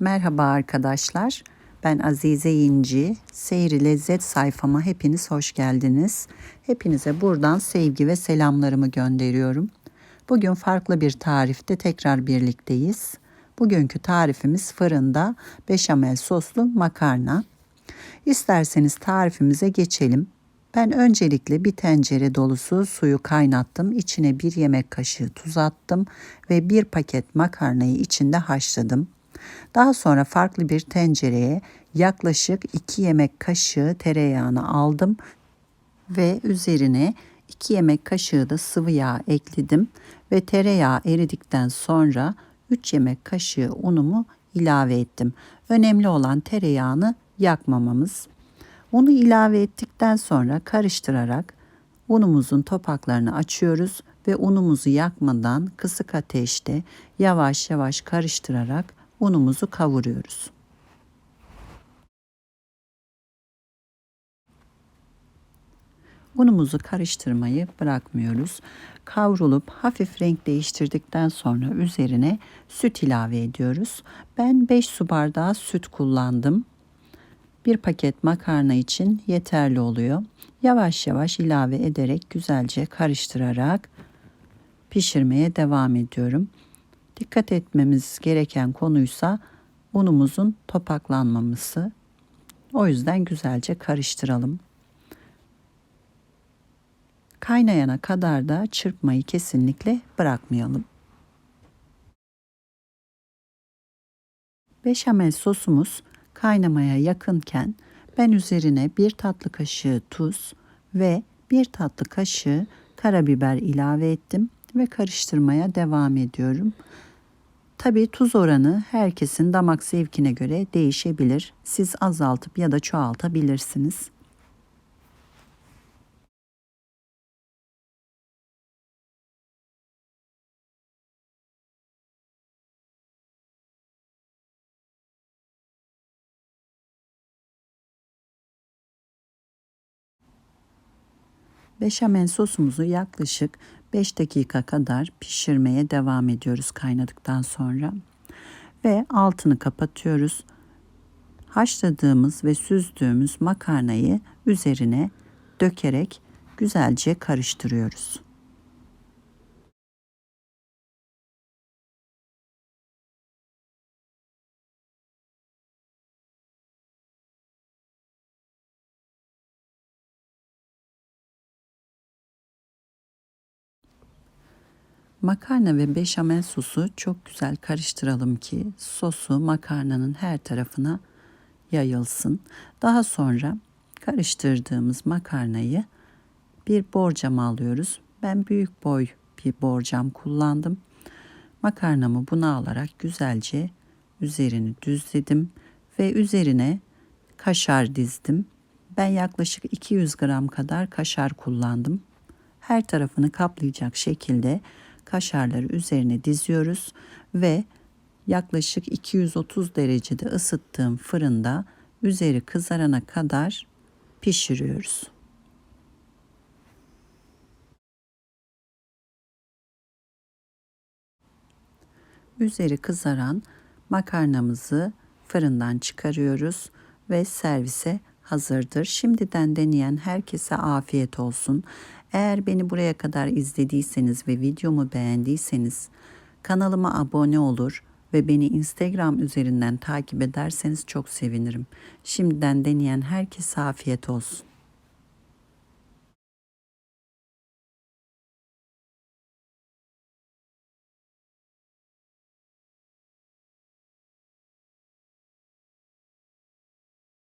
Merhaba arkadaşlar. Ben Azize İnci. Seyri Lezzet sayfama hepiniz hoş geldiniz. Hepinize buradan sevgi ve selamlarımı gönderiyorum. Bugün farklı bir tarifte tekrar birlikteyiz. Bugünkü tarifimiz fırında beşamel soslu makarna. İsterseniz tarifimize geçelim. Ben öncelikle bir tencere dolusu suyu kaynattım. İçine bir yemek kaşığı tuz attım ve bir paket makarnayı içinde haşladım. Daha sonra farklı bir tencereye yaklaşık 2 yemek kaşığı tereyağını aldım ve üzerine 2 yemek kaşığı da sıvı yağ ekledim ve tereyağı eridikten sonra 3 yemek kaşığı unumu ilave ettim. Önemli olan tereyağını yakmamamız. Unu ilave ettikten sonra karıştırarak unumuzun topaklarını açıyoruz ve unumuzu yakmadan kısık ateşte yavaş yavaş karıştırarak unumuzu kavuruyoruz. Unumuzu karıştırmayı bırakmıyoruz. Kavrulup hafif renk değiştirdikten sonra üzerine süt ilave ediyoruz. Ben 5 su bardağı süt kullandım. Bir paket makarna için yeterli oluyor. Yavaş yavaş ilave ederek güzelce karıştırarak pişirmeye devam ediyorum. Dikkat etmemiz gereken konuysa unumuzun topaklanmaması. O yüzden güzelce karıştıralım. Kaynayana kadar da çırpmayı kesinlikle bırakmayalım. Beşamel sosumuz kaynamaya yakınken ben üzerine bir tatlı kaşığı tuz ve bir tatlı kaşığı karabiber ilave ettim ve karıştırmaya devam ediyorum. Tabii tuz oranı herkesin damak zevkine göre değişebilir. Siz azaltıp ya da çoğaltabilirsiniz. Beşamel sosumuzu yaklaşık 5 dakika kadar pişirmeye devam ediyoruz kaynadıktan sonra. Ve altını kapatıyoruz. Haşladığımız ve süzdüğümüz makarnayı üzerine dökerek güzelce karıştırıyoruz. Makarna ve beşamel sosu çok güzel karıştıralım ki sosu makarnanın her tarafına yayılsın. Daha sonra karıştırdığımız makarnayı bir borcama alıyoruz. Ben büyük boy bir borcam kullandım. Makarnamı buna alarak güzelce üzerini düzledim ve üzerine kaşar dizdim. Ben yaklaşık 200 gram kadar kaşar kullandım. Her tarafını kaplayacak şekilde kaşarları üzerine diziyoruz ve yaklaşık 230 derecede ısıttığım fırında üzeri kızarana kadar pişiriyoruz. Üzeri kızaran makarnamızı fırından çıkarıyoruz ve servise hazırdır. Şimdiden deneyen herkese afiyet olsun. Eğer beni buraya kadar izlediyseniz ve videomu beğendiyseniz kanalıma abone olur ve beni Instagram üzerinden takip ederseniz çok sevinirim. Şimdiden deneyen herkese afiyet olsun.